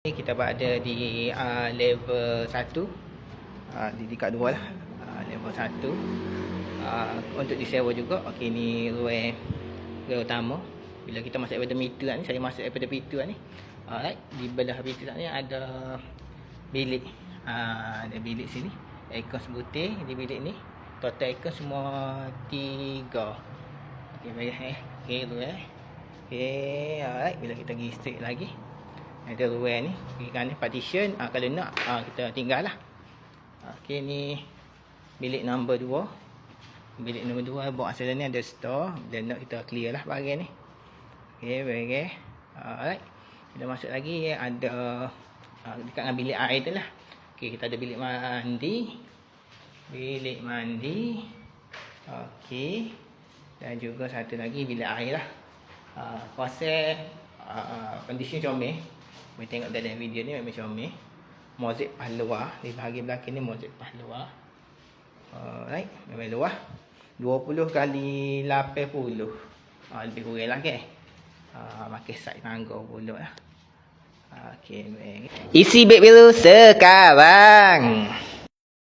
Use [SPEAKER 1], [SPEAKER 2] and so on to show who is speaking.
[SPEAKER 1] Kita berada di uh, level 1 uh, di dekat 2 lah. Uh, level 1 uh, untuk disewa juga. Okey ni ruang ruang utama. Bila kita masuk daripada meter ni saya masuk daripada pintu ni. Alright di belah pintu ni ada bilik. Uh, ada bilik sini. Aircon sebutir di bilik ni. Total aircon semua 3 okey baik eh. Okey tu eh. Okey alright. Bila kita pergi straight lagi ada ruang ni. Kiri kanan partition. Ah, kalau nak ah, kita tinggal lah. Ok ni bilik nombor 2 bilik nombor 2 bawah asal ni ada store. Dan nak kita clear lah bahagian ni. Ok baik alright. Kita masuk lagi ada ah, dekat dengan bilik air tu lah. Ok kita ada bilik mandi. Bilik mandi. Ok dan juga satu lagi bilik air lah. Uh, konsep uh, condition comel boleh tengok dalam video ni memang comel mozaik pahlawa. Di bahagian belakang ni mozaik pahlawa. Alright memang luah. 20 kali 80 uh, lebih kurang lah uh, pakai side tangga pula. Lah baik. Isi beg biru sekarang.